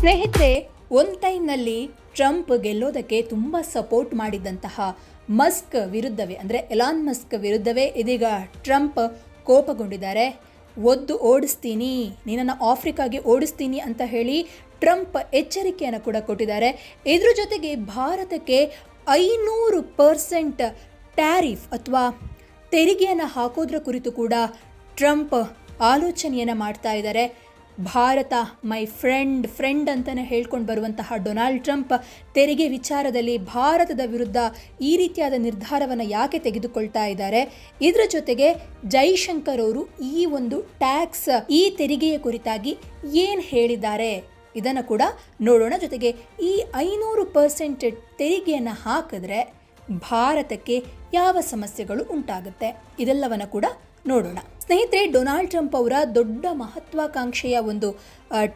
ಸ್ನೇಹಿತರೆ ಒಂದು ಟೈಮ್ನಲ್ಲಿ ಟ್ರಂಪ್ ಗೆಲ್ಲೋದಕ್ಕೆ ತುಂಬ ಸಪೋರ್ಟ್ ಮಾಡಿದಂತಹ ಮಸ್ಕ್ ವಿರುದ್ಧವೇ, ಅಂದರೆ ಎಲಾನ್ ಮಸ್ಕ್ ವಿರುದ್ಧವೇ ಇದೀಗ ಟ್ರಂಪ್ ಕೋಪಗೊಂಡಿದ್ದಾರೆ. ಒದ್ದು ಓಡಿಸ್ತೀನಿ, ನಿನ್ನನ್ನು ಆಫ್ರಿಕಾಗೆ ಓಡಿಸ್ತೀನಿ ಅಂತ ಹೇಳಿ ಟ್ರಂಪ್ ಎಚ್ಚರಿಕೆಯನ್ನು ಕೂಡ ಕೊಟ್ಟಿದ್ದಾರೆ. ಇದ್ರ ಜೊತೆಗೆ ಭಾರತಕ್ಕೆ ಐನೂರು ಪರ್ಸೆಂಟ್ ಟ್ಯಾರಿಫ್ ಅಥವಾ ತೆರಿಗೆಯನ್ನು ಹಾಕೋದ್ರ ಕುರಿತು ಕೂಡ ಟ್ರಂಪ್ ಆಲೋಚನೆಯನ್ನು ಮಾಡ್ತಾ ಇದ್ದಾರೆ. ಭಾರತ, ಮೈ ಫ್ರೆಂಡ್ ಫ್ರೆಂಡ್ ಅಂತಲೇ ಹೇಳ್ಕೊಂಡು ಬರುವಂತಹ ಡೊನಾಲ್ಡ್ ಟ್ರಂಪ್ ತೆರಿಗೆ ವಿಚಾರದಲ್ಲಿ ಭಾರತದ ವಿರುದ್ಧ ಈ ರೀತಿಯಾದ ನಿರ್ಧಾರವನ್ನು ಯಾಕೆ ತೆಗೆದುಕೊಳ್ತಾ ಇದ್ದಾರೆ? ಇದರ ಜೊತೆಗೆ ಜೈಶಂಕರ್ ಅವರು ಈ ಒಂದು ಟ್ಯಾಕ್ಸ್, ಈ ತೆರಿಗೆಯ ಕುರಿತಾಗಿ ಏನು ಹೇಳಿದ್ದಾರೆ? ಇದನ್ನು ಕೂಡ ನೋಡೋಣ. ಜೊತೆಗೆ ಈ ಐನೂರು ಪರ್ಸೆಂಟ್ ತೆರಿಗೆಯನ್ನು ಹಾಕಿದ್ರೆ ಭಾರತಕ್ಕೆ ಯಾವ ಸಮಸ್ಯೆಗಳು ಉಂಟಾಗುತ್ತೆ? ಇದೆಲ್ಲವನ್ನು ಕೂಡ ನೋಡೋಣ. ಸ್ನೇಹಿತರೆ, ಡೊನಾಲ್ಡ್ ಟ್ರಂಪ್ ಅವರ ದೊಡ್ಡ ಮಹತ್ವಾಕಾಂಕ್ಷೆಯ ಒಂದು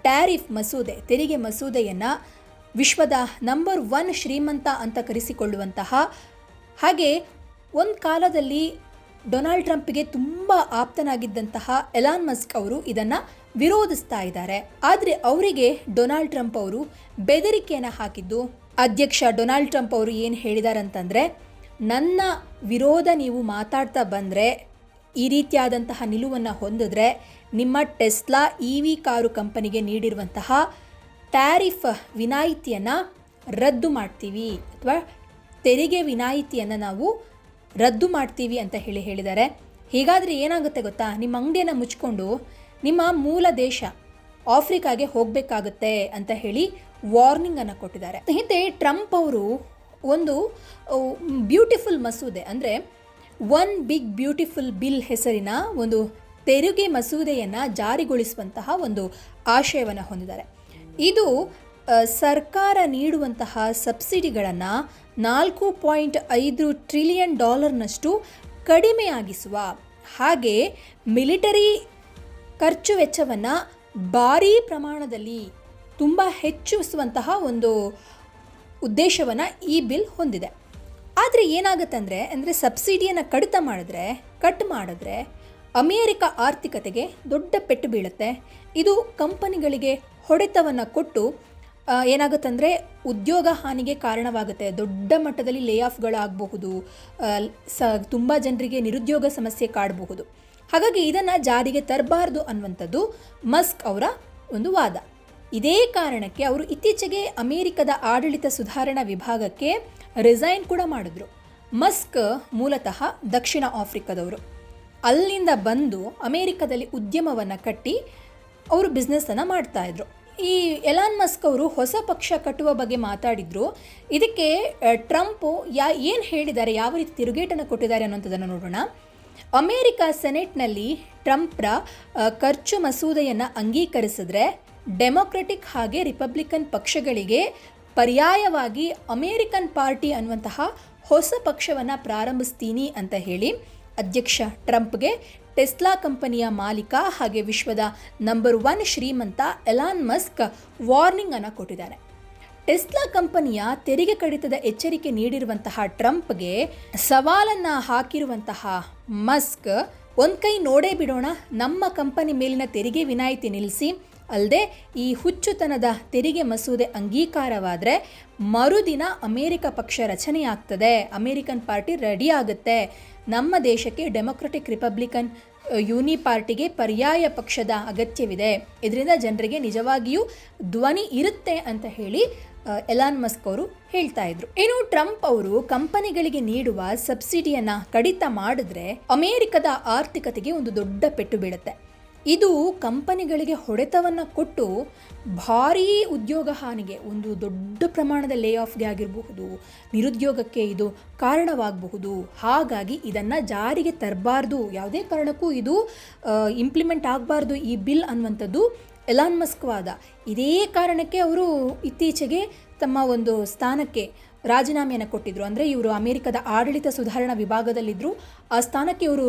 ಟ್ಯಾರಿಫ್ ಮಸೂದೆ, ತೆರಿಗೆ ಮಸೂದೆಯನ್ನು ವಿಶ್ವದ ನಂಬರ್ ಒನ್ ಶ್ರೀಮಂತ ಅಂತ ಕರೆಸಿಕೊಳ್ಳುವಂತಹ, ಹಾಗೆ ಒಂದು ಕಾಲದಲ್ಲಿ ಡೊನಾಲ್ಡ್ ಟ್ರಂಪ್ಗೆ ತುಂಬ ಆಪ್ತನಾಗಿದ್ದಂತಹ ಎಲಾನ್ ಮಸ್ಕ್ ಅವರು ಇದನ್ನು ವಿರೋಧಿಸ್ತಾ ಇದ್ದಾರೆ. ಆದರೆ ಅವರಿಗೆ ಡೊನಾಲ್ಡ್ ಟ್ರಂಪ್ ಅವರು ಬೆದರಿಕೆಯನ್ನು ಹಾಕಿದ್ದು, ಅಧ್ಯಕ್ಷ ಡೊನಾಲ್ಡ್ ಟ್ರಂಪ್ ಅವರು ಏನು ಹೇಳಿದ್ದಾರೆ ಅಂತಂದರೆ ನನ್ನ ವಿರೋಧ ನೀವು ಮಾತಾಡ್ತಾ ಬಂದರೆ ಈ ರೀತಿಯಾದಂತಹ ನಿಲುವನ್ನು ಹೊಂದಿದ್ರೆ ನಿಮ್ಮ ಟೆಸ್ಲಾ ಇ ವಿ ಕಾರು ಕಂಪನಿಗೆ ನೀಡಿರುವಂತಹ ಟ್ಯಾರಿಫ್ ವಿನಾಯಿತಿಯನ್ನು ರದ್ದು ಮಾಡ್ತೀವಿ ಅಥವಾ ತೆರಿಗೆ ವಿನಾಯಿತಿಯನ್ನು ನಾವು ರದ್ದು ಮಾಡ್ತೀವಿ ಅಂತ ಹೇಳಿ ಹೇಳಿದ್ದಾರೆ. ಹೀಗಾದರೆ ಏನಾಗುತ್ತೆ ಗೊತ್ತಾ? ನಿಮ್ಮ ಅಂಗಡಿಯನ್ನು ಮುಚ್ಕೊಂಡು ನಿಮ್ಮ ಮೂಲ ದೇಶ ಆಫ್ರಿಕಾಗೆ ಹೋಗಬೇಕಾಗುತ್ತೆ ಅಂತ ಹೇಳಿ ವಾರ್ನಿಂಗನ್ನು ಕೊಟ್ಟಿದ್ದಾರೆ. ಹಿಂದೆ ಟ್ರಂಪ್ ಅವರು ಒಂದು ಬ್ಯೂಟಿಫುಲ್ ಮಸೂದೆ ಅಂದರೆ ಒನ್ ಬಿಗ್ ಬ್ಯೂಟಿಫುಲ್ ಬಿಲ್ ಹೆಸರಿನ ಒಂದು ತೆರಿಗೆ ಮಸೂದೆಯನ್ನು ಜಾರಿಗೊಳಿಸುವಂತಹ ಒಂದು ಆಶಯವನ್ನು ಹೊಂದಿದ್ದಾರೆ. ಇದು ಸರ್ಕಾರ ನೀಡುವಂತಹ ಸಬ್ಸಿಡಿಗಳನ್ನು ನಾಲ್ಕು ಪಾಯಿಂಟ್ ಐದು ಟ್ರಿಲಿಯನ್ ಡಾಲರ್ನಷ್ಟು ಕಡಿಮೆಯಾಗಿಸುವ, ಹಾಗೆ ಮಿಲಿಟರಿ ಖರ್ಚು ವೆಚ್ಚವನ್ನು ಭಾರೀ ಪ್ರಮಾಣದಲ್ಲಿ ತುಂಬ ಹೆಚ್ಚಿಸುವಂತಹ ಒಂದು ಉದ್ದೇಶವನ್ನು ಈ ಬಿಲ್ ಹೊಂದಿದೆ. ಆದರೆ ಏನಾಗುತ್ತಂದರೆ, ಅಂದರೆ ಸಬ್ಸಿಡಿಯನ್ನು ಕಡಿತ ಮಾಡಿದ್ರೆ, ಕಟ್ ಮಾಡಿದ್ರೆ ಅಮೇರಿಕ ಆರ್ಥಿಕತೆಗೆ ದೊಡ್ಡ ಪೆಟ್ಟು ಬೀಳುತ್ತೆ. ಇದು ಕಂಪನಿಗಳಿಗೆ ಹೊಡೆತವನ್ನು ಕೊಟ್ಟು ಏನಾಗುತ್ತೆ ಏನಾಗುತ್ತಂದರೆ ಉದ್ಯೋಗ ಹಾನಿಗೆ ಕಾರಣವಾಗುತ್ತೆ. ದೊಡ್ಡ ಮಟ್ಟದಲ್ಲಿ ಲೇ ಆಫ್ಗಳಾಗಬಹುದು ಸ, ತುಂಬ ಜನರಿಗೆ ನಿರುದ್ಯೋಗ ಸಮಸ್ಯೆ ಕಾಡಬಹುದು. ಹಾಗಾಗಿ ಇದನ್ನು ಜಾರಿಗೆ ತರಬಾರ್ದು ಅನ್ನುವಂಥದ್ದು ಮಸ್ಕ್ ಅವರ ಒಂದು ವಾದ. ಇದೇ ಕಾರಣಕ್ಕೆ ಅವರು ಇತ್ತೀಚೆಗೆ ಅಮೆರಿಕದ ಆಡಳಿತ ಸುಧಾರಣಾ ವಿಭಾಗಕ್ಕೆ ರಿಸೈನ್ ಕೂಡ ಮಾಡಿದ್ರು. ಮಸ್ಕ್ ಮೂಲತಃ ದಕ್ಷಿಣ ಆಫ್ರಿಕಾದವರು. ಅಲ್ಲಿಂದ ಬಂದು ಅಮೇರಿಕದಲ್ಲಿ ಉದ್ಯಮವನ್ನು ಕಟ್ಟಿ ಅವರು ಬಿಸ್ನೆಸ್ಸನ್ನು ಮಾಡ್ತಾಯಿದ್ರು ಈ ಎಲಾನ್ ಮಸ್ಕ್ ಅವರು ಹೊಸ ಪಕ್ಷ ಕಟ್ಟುವ ಬಗ್ಗೆ ಮಾತಾಡಿದ್ರು. ಇದಕ್ಕೆ ಟ್ರಂಪು ಯಾ, ಏನು ಹೇಳಿದ್ದಾರೆ, ಯಾವ ರೀತಿ ತಿರುಗೇಟನ್ನು ಕೊಟ್ಟಿದ್ದಾರೆ ಅನ್ನೋಂಥದ್ದನ್ನು ನೋಡೋಣ. ಅಮೇರಿಕ ಸೆನೆಟ್ನಲ್ಲಿ ಟ್ರಂಪ್ರ ಖರ್ಚು ಮಸೂದೆಯನ್ನು ಅಂಗೀಕರಿಸಿದ್ರೆ ಡೆಮೊಕ್ರೆಟಿಕ್ ಹಾಗೆ ರಿಪಬ್ಲಿಕನ್ ಪಕ್ಷಗಳಿಗೆ ಪರ್ಯಾಯವಾಗಿ ಅಮೇರಿಕನ್ ಪಾರ್ಟಿ ಅನ್ನುವಂತಹ ಹೊಸ ಪಕ್ಷವನ್ನು ಪ್ರಾರಂಭಿಸ್ತೀನಿ ಅಂತ ಹೇಳಿ ಅಧ್ಯಕ್ಷ ಟ್ರಂಪ್ಗೆ ಟೆಸ್ಲಾ ಕಂಪನಿಯ ಮಾಲೀಕ ಹಾಗೆ ವಿಶ್ವದ ನಂಬರ್ ಒನ್ ಶ್ರೀಮಂತ ಎಲಾನ್ ಮಸ್ಕ್ ವಾರ್ನಿಂಗ್ ಅನ್ನು ಕೊಟ್ಟಿದ್ದಾರೆ. ಟೆಸ್ಲಾ ಕಂಪನಿಯ ತೆರಿಗೆ ಕಡಿತದ ಎಚ್ಚರಿಕೆ ನೀಡಿರುವಂತಹ ಟ್ರಂಪ್ಗೆ ಸವಾಲನ್ನ ಹಾಕಿರುವಂತಹ ಮಸ್ಕ್ ಒಂದು ಕೈ ನೋಡೇ ಬಿಡೋಣ, ನಮ್ಮ ಕಂಪನಿ ಮೇಲಿನ ತೆರಿಗೆ ವಿನಾಯಿತಿ ನಿಲ್ಲಿಸಿ ಅಲ್ಲದೆ ಈ ಹುಚ್ಚುತನದ ತೆರಿಗೆ ಮಸೂದೆ ಅಂಗೀಕಾರವಾದರೆ ಮರುದಿನ ಅಮೇರಿಕ ಪಕ್ಷ ರಚನೆಯಾಗ್ತದೆ. ಅಮೇರಿಕನ್ ಪಾರ್ಟಿ ರೆಡಿ ಆಗುತ್ತೆ. ನಮ್ಮ ದೇಶಕ್ಕೆ ಡೆಮೊಕ್ರೆಟಿಕ್ ರಿಪಬ್ಲಿಕನ್ ಯೂನಿ ಪಾರ್ಟಿಗೆ ಪರ್ಯಾಯ ಪಕ್ಷದ ಅಗತ್ಯವಿದೆ. ಇದರಿಂದ ಜನರಿಗೆ ನಿಜವಾಗಿಯೂ ಧ್ವನಿ ಇರುತ್ತೆ ಅಂತ ಹೇಳಿ ಎಲಾನ್ ಮಸ್ಕ್ ಅವರು ಹೇಳ್ತಾ ಇದ್ರು. ಇನ್ನು ಟ್ರಂಪ್ ಅವರು ಕಂಪನಿಗಳಿಗೆ ನೀಡುವ ಸಬ್ಸಿಡಿಯನ್ನ ಕಡಿತ ಮಾಡಿದ್ರೆ ಅಮೆರಿಕದ ಆರ್ಥಿಕತೆಗೆ ಒಂದು ದೊಡ್ಡ ಪೆಟ್ಟು ಬೀಳುತ್ತೆ. ಇದು ಕಂಪನಿಗಳಿಗೆ ಹೊಡೆತವನ್ನು ಕೊಟ್ಟು ಭಾರೀ ಉದ್ಯೋಗ ಹಾನಿಗೆ, ಒಂದು ದೊಡ್ಡ ಪ್ರಮಾಣದ ಲೇ ಆಫ್ಗೆ ಆಗಿರಬಹುದು, ನಿರುದ್ಯೋಗಕ್ಕೆ ಇದು ಕಾರಣವಾಗಬಹುದು. ಹಾಗಾಗಿ ಇದನ್ನು ಜಾರಿಗೆ ತರಬಾರ್ದು. ಯಾವುದೇ ಕಾರಣಕ್ಕೂ ಇದು ಇಂಪ್ಲಿಮೆಂಟ್ ಆಗಬಾರ್ದು ಈ ಬಿಲ್ ಅನ್ನುವಂಥದ್ದು ಎಲಾನ್ ಮಸ್ಕ್ವಾದ ಇದೇ ಕಾರಣಕ್ಕೆ ಅವರು ಇತ್ತೀಚೆಗೆ ತಮ್ಮ ಒಂದು ಸ್ಥಾನಕ್ಕೆ ರಾಜೀನಾಮೆಯನ್ನು ಕೊಟ್ಟಿದ್ದರು ಅಂದರೆ ಇವರು ಅಮೆರಿಕದ ಆಡಳಿತ ಸುಧಾರಣಾ ವಿಭಾಗದಲ್ಲಿದ್ದರು ಆ ಸ್ಥಾನಕ್ಕೆ ಇವರು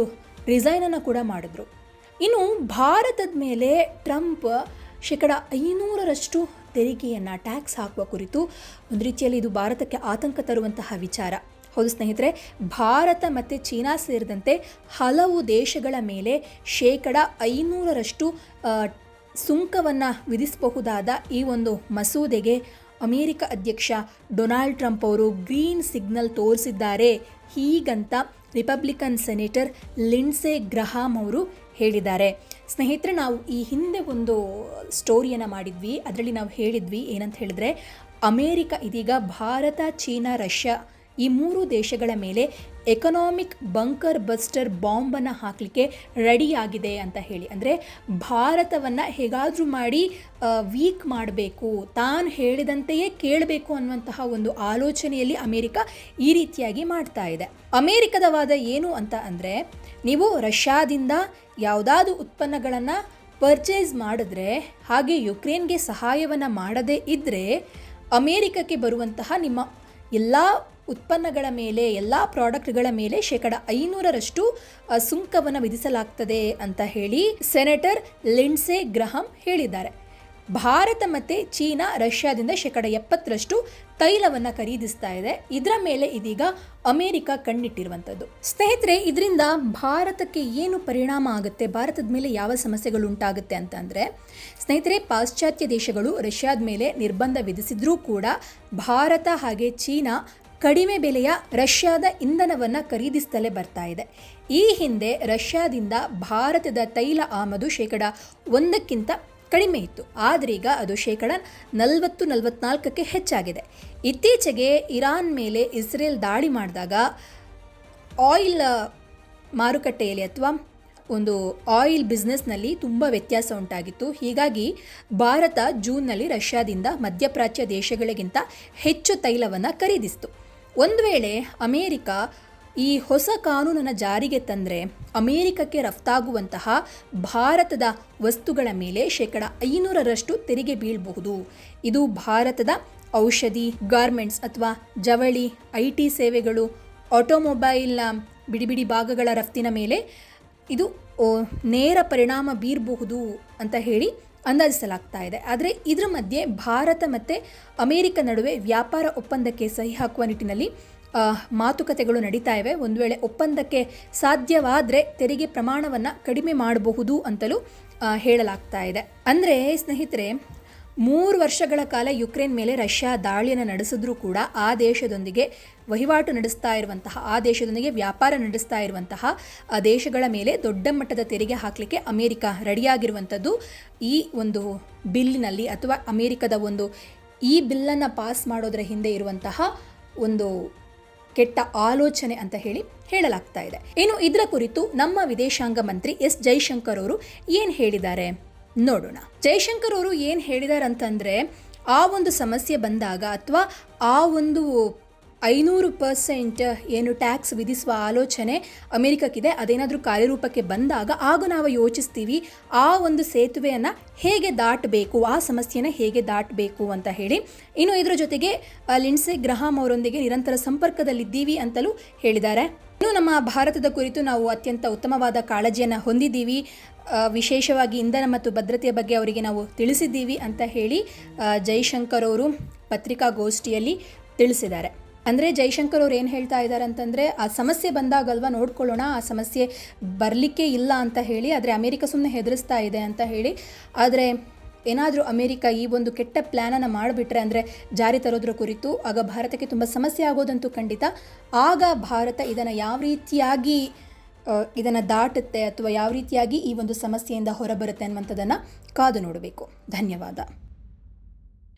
ರಿಸೈನನ್ನು ಕೂಡ ಮಾಡಿದ್ರು. ಇನ್ನು ಭಾರತದ ಮೇಲೆ ಟ್ರಂಪ್ ಶೇಕಡ ಐನೂರರಷ್ಟು ತೆರಿಗೆಯನ್ನು ಟ್ಯಾಕ್ಸ್ ಹಾಕುವ ಕುರಿತು ಒಂದು ರೀತಿಯಲ್ಲಿ ಇದು ಭಾರತಕ್ಕೆ ಆತಂಕ ತರುವಂತಹ ವಿಚಾರ. ಹೌದು ಸ್ನೇಹಿತರೆ, ಭಾರತ ಮತ್ತು ಚೀನಾ ಸೇರಿದಂತೆ ಹಲವು ದೇಶಗಳ ಮೇಲೆ ಶೇಕಡ ಐನೂರರಷ್ಟು ಸುಂಕವನ್ನು ವಿಧಿಸಬಹುದಾದ ಈ ಒಂದು ಮಸೂದೆಗೆ ಅಮೇರಿಕ ಅಧ್ಯಕ್ಷ ಡೊನಾಲ್ಡ್ ಟ್ರಂಪ್ ಅವರು ಗ್ರೀನ್ ಸಿಗ್ನಲ್ ತೋರಿಸಿದ್ದಾರೆ. ಹೀಗಂತ ರಿಪಬ್ಲಿಕನ್ ಸೆನೆಟರ್ ಲಿಂಡ್ಸೆ ಗ್ರಹಾಮ್ ಅವರು ಹೇಳಿದ್ದಾರೆ. ಸ್ನೇಹಿತರೆ, ನಾವು ಈ ಹಿಂದೆ ಒಂದು ಸ್ಟೋರಿಯನ್ನು ಮಾಡಿದ್ವಿ. ಅದರಲ್ಲಿ ನಾವು ಹೇಳಿದ್ವಿ ಏನಂತ ಹೇಳಿದ್ರೆ, ಅಮೇರಿಕ ಇದೀಗ ಭಾರತ, ಚೀನಾ, ರಷ್ಯಾ ಈ ಮೂರು ದೇಶಗಳ ಮೇಲೆ ಎಕನಾಮಿಕ್ ಬಂಕರ್ ಬಸ್ಟರ್ ಬಾಂಬನ್ನು ಹಾಕಲಿಕ್ಕೆ ರೆಡಿಯಾಗಿದೆ ಅಂತ ಹೇಳಿ. ಅಂದರೆ ಭಾರತವನ್ನು ಹೇಗಾದರೂ ಮಾಡಿ ವೀಕ್ ಮಾಡಬೇಕು, ತಾನು ಹೇಳಿದಂತೆಯೇ ಕೇಳಬೇಕು ಅನ್ನುವಂತಹ ಒಂದು ಆಲೋಚನೆಯಲ್ಲಿ ಅಮೇರಿಕ ಈ ರೀತಿಯಾಗಿ ಮಾಡ್ತಾ ಇದೆ. ಅಮೇರಿಕದ ವಾದ ಏನು ಅಂತ ಅಂದರೆ, ನೀವು ರಷ್ಯಾದಿಂದ ಯಾವುದಾದ್ರು ಉತ್ಪನ್ನಗಳನ್ನು ಪರ್ಚೇಸ್ ಮಾಡಿದ್ರೆ, ಹಾಗೆ ಯುಕ್ರೇನ್ಗೆ ಸಹಾಯವನ್ನು ಮಾಡದೇ ಇದ್ದರೆ ಅಮೇರಿಕಕ್ಕೆ ಬರುವಂತಹ ನಿಮ್ಮ ಎಲ್ಲ ಉತ್ಪನ್ನಗಳ ಮೇಲೆ, ಎಲ್ಲ ಪ್ರಾಡಕ್ಟ್ಗಳ ಮೇಲೆ ಶೇಕಡ ಐನೂರರಷ್ಟು ಸುಂಕವನ್ನು ವಿಧಿಸಲಾಗ್ತದೆ ಅಂತ ಹೇಳಿ ಸೆನೆಟರ್ ಲಿಂಡ್ಸೆ ಗ್ರಹಂ ಹೇಳಿದ್ದಾರೆ. ಭಾರತ ಮತ್ತು ಚೀನಾ ರಷ್ಯಾದಿಂದ ಶೇಕಡ ಎಪ್ಪತ್ತರಷ್ಟು ತೈಲವನ್ನು ಖರೀದಿಸ್ತಾ ಇದೆ. ಇದರ ಮೇಲೆ ಇದೀಗ ಅಮೆರಿಕ ಕಣ್ಣಿಟ್ಟಿರುವಂಥದ್ದು. ಸ್ನೇಹಿತರೆ, ಇದರಿಂದ ಭಾರತಕ್ಕೆ ಏನು ಪರಿಣಾಮ ಆಗುತ್ತೆ? ಭಾರತದ ಮೇಲೆ ಯಾವ ಸಮಸ್ಯೆಗಳು ಉಂಟಾಗುತ್ತೆ ಅಂತಂದರೆ, ಸ್ನೇಹಿತರೆ, ಪಾಶ್ಚಾತ್ಯ ದೇಶಗಳು ರಷ್ಯಾದ ಮೇಲೆ ನಿರ್ಬಂಧ ವಿಧಿಸಿದ್ರೂ ಕೂಡ ಭಾರತ ಹಾಗೆ ಚೀನಾ ಕಡಿಮೆ ಬೆಲೆಯ ರಷ್ಯಾದ ಇಂಧನವನ್ನು ಖರೀದಿಸ್ತಲೇ ಬರ್ತಾ ಇದೆ. ಈ ಹಿಂದೆ ರಷ್ಯಾದಿಂದ ಭಾರತದ ತೈಲ ಆಮದು ಶೇಕಡ ಒಂದಕ್ಕಿಂತ ಕಡಿಮೆ ಇತ್ತು. ಆದರೀಗ ಅದು ಶೇಕಡ ನಲವತ್ತು, ನಲವತ್ನಾಲ್ಕಕ್ಕೆ ಹೆಚ್ಚಾಗಿದೆ. ಇತ್ತೀಚೆಗೆ ಇರಾನ್ ಮೇಲೆ ಇಸ್ರೇಲ್ ದಾಳಿ ಮಾಡಿದಾಗ ಆಯಿಲ್ ಮಾರುಕಟ್ಟೆಯಲ್ಲಿ ಅಥವಾ ಒಂದು ಆಯಿಲ್ ಬಿಸ್ನೆಸ್ನಲ್ಲಿ ತುಂಬ ವ್ಯತ್ಯಾಸ ಉಂಟಾಗಿತ್ತು. ಹೀಗಾಗಿ ಭಾರತ ಜೂನ್ನಲ್ಲಿ ರಷ್ಯಾದಿಂದ ಮಧ್ಯಪ್ರಾಚ್ಯ ದೇಶಗಳಿಗಿಂತ ಹೆಚ್ಚು ತೈಲವನ್ನು ಖರೀದಿಸಿತು. ಒಂದು ವೇಳೆ ಅಮೇರಿಕ ಈ ಹೊಸ ಕಾನೂನನ್ನು ಜಾರಿಗೆ ತಂದರೆ ಅಮೇರಿಕಕ್ಕೆ ರಫ್ತಾಗುವಂತಹ ಭಾರತದ ವಸ್ತುಗಳ ಮೇಲೆ ಶೇಕಡ ಐನೂರರಷ್ಟು ತೆರಿಗೆ ಬೀಳಬಹುದು. ಇದು ಭಾರತದ ಔಷಧಿ, ಗಾರ್ಮೆಂಟ್ಸ್ ಅಥವಾ ಜವಳಿ, ಐ ಟಿ ಸೇವೆಗಳು, ಆಟೋಮೊಬೈಲ್ನ ಬಿಡಿ ಬಿಡಿ ಭಾಗಗಳ ರಫ್ತಿನ ಮೇಲೆ ಇದು ನೇರ ಪರಿಣಾಮ ಬೀರಬಹುದು ಅಂತ ಹೇಳಿ ಅಂದಾಜಿಸಲಾಗ್ತಾ ಇದೆ. ಆದರೆ ಇದರ ಮಧ್ಯೆ ಭಾರತ ಮತ್ತು ಅಮೇರಿಕ ನಡುವೆ ವ್ಯಾಪಾರ ಒಪ್ಪಂದಕ್ಕೆ ಸಹಿ ಹಾಕುವ ನಿಟ್ಟಿನಲ್ಲಿ ಮಾತುಕತೆಗಳು ನಡೀತಾ ಇವೆ. ಒಂದು ವೇಳೆ ಒಪ್ಪಂದಕ್ಕೆ ಸಾಧ್ಯವಾದರೆ ತೆರಿಗೆ ಪ್ರಮಾಣವನ್ನು ಕಡಿಮೆ ಮಾಡಬಹುದು ಅಂತಲೂ ಹೇಳಲಾಗ್ತಾ ಇದೆ. ಅಂದರೆ ಸ್ನೇಹಿತರೆ, ಮೂರು ವರ್ಷಗಳ ಕಾಲ ಯುಕ್ರೇನ್ ಮೇಲೆ ರಷ್ಯಾ ದಾಳಿಯನ್ನು ನಡೆಸಿದ್ರೂ ಕೂಡ ಆ ದೇಶದೊಂದಿಗೆ ವಹಿವಾಟು ನಡೆಸ್ತಾ ಇರುವಂತಹ, ಆ ದೇಶದೊಂದಿಗೆ ವ್ಯಾಪಾರ ನಡೆಸ್ತಾ ಇರುವಂತಹ ದೇಶಗಳ ಮೇಲೆ ದೊಡ್ಡ ಮಟ್ಟದ ತೆರಿಗೆ ಹಾಕಲಿಕ್ಕೆ ಅಮೇರಿಕ ರೆಡಿಯಾಗಿರುವಂಥದ್ದು. ಈ ಒಂದು ಬಿಲ್ಲಿನಲ್ಲಿ ಅಥವಾ ಅಮೇರಿಕದ ಒಂದು ಈ ಬಿಲ್ಲನ್ನು ಪಾಸ್ ಮಾಡೋದರ ಹಿಂದೆ ಇರುವಂತಹ ಒಂದು ಕೆಟ್ಟ ಆಲೋಚನೆ ಅಂತ ಹೇಳಿ ಹೇಳಲಾಗ್ತಾ ಇದೆ. ಇನ್ನು ಇದರ ಕುರಿತು ನಮ್ಮ ವಿದೇಶಾಂಗ ಮಂತ್ರಿ ಎಸ್. ಜೈಶಂಕರ್ ಅವರು ಏನು ಹೇಳಿದ್ದಾರೆ? ನೋಡೋಣ. ಜೈಶಂಕರ್ ಅವರು ಏನು ಹೇಳಿದ್ದಾರೆ ಅಂತಂದರೆ ಆ ಒಂದು ಸಮಸ್ಯೆ ಬಂದಾಗ ಅಥವಾ ಆ ಒಂದು ಐನೂರು ಪರ್ಸೆಂಟ್ ಏನು ಟ್ಯಾಕ್ಸ್ ವಿಧಿಸುವ ಆಲೋಚನೆ ಅಮೆರಿಕಕ್ಕಿದೆ. ಅದೇನಾದರೂ ಕಾರ್ಯರೂಪಕ್ಕೆ ಬಂದಾಗ ಆಗ ನಾವು ಯೋಚಿಸ್ತೀವಿ, ಆ ಒಂದು ಸೇತುವೆಯನ್ನು ಹೇಗೆ ದಾಟಬೇಕು, ಆ ಸಮಸ್ಯೆಯನ್ನು ಹೇಗೆ ದಾಟಬೇಕು ಅಂತ ಹೇಳಿ. ಇನ್ನು ಇದರ ಜೊತೆಗೆ ಲಿನ್ಸೆ ಗ್ರಹಾಮ್ ಅವರೊಂದಿಗೆ ನಿರಂತರ ಸಂಪರ್ಕದಲ್ಲಿದ್ದೀವಿ ಅಂತಲೂ ಹೇಳಿದ್ದಾರೆ. ಇನ್ನು ನಮ್ಮ ಭಾರತದ ಕುರಿತು ನಾವು ಅತ್ಯಂತ ಉತ್ತಮವಾದ ಕಾಳಜಿಯನ್ನು ಹೊಂದಿದ್ದೀವಿ. ವಿಶೇಷವಾಗಿ ಇಂಧನ ಮತ್ತು ಭದ್ರತೆಯ ಬಗ್ಗೆ ಅವರಿಗೆ ನಾವು ತಿಳಿಸಿದ್ದೀವಿ ಅಂತ ಹೇಳಿ ಜೈಶಂಕರ್ ಅವರು ಪತ್ರಿಕಾಗೋಷ್ಠಿಯಲ್ಲಿ ತಿಳಿಸಿದ್ದಾರೆ. ಅಂದರೆ ಜೈಶಂಕರ್ ಅವ್ರು ಏನು ಹೇಳ್ತಾ ಇದ್ದಾರೆ ಅಂತಂದರೆ, ಆ ಸಮಸ್ಯೆ ಬಂದಾಗಲ್ವಾ ನೋಡ್ಕೊಳ್ಳೋಣ, ಆ ಸಮಸ್ಯೆ ಬರಲಿಕ್ಕೆ ಇಲ್ಲ ಅಂತ ಹೇಳಿ, ಆದರೆ ಅಮೇರಿಕ ಸುಮ್ಮನೆ ಹೆದರಿಸ್ತಾ ಇದೆ ಅಂತ ಹೇಳಿ, ಆದರೆ ಏನಾದರೂ ಅಮೇರಿಕ ಈ ಒಂದು ಕೆಟ್ಟ ಪ್ಲ್ಯಾನನ್ನು ಮಾಡಿಬಿಟ್ರೆ ಅಂದರೆ ಜಾರಿ ತರೋದ್ರ ಕುರಿತು ಆಗ ಭಾರತಕ್ಕೆ ತುಂಬ ಸಮಸ್ಯೆ ಆಗೋದಂತೂ ಖಂಡಿತ. ಆಗ ಭಾರತ ಇದನ್ನು ಯಾವ ರೀತಿಯಾಗಿ ಇದನ್ನು ದಾಟುತ್ತೆ ಅಥವಾ ಯಾವ ರೀತಿಯಾಗಿ ಈ ಒಂದು ಸಮಸ್ಯೆಯಿಂದ ಹೊರಬರುತ್ತೆ ಅನ್ನುವಂಥದ್ದನ್ನು ಕಾದು ನೋಡಬೇಕು. ಧನ್ಯವಾದ.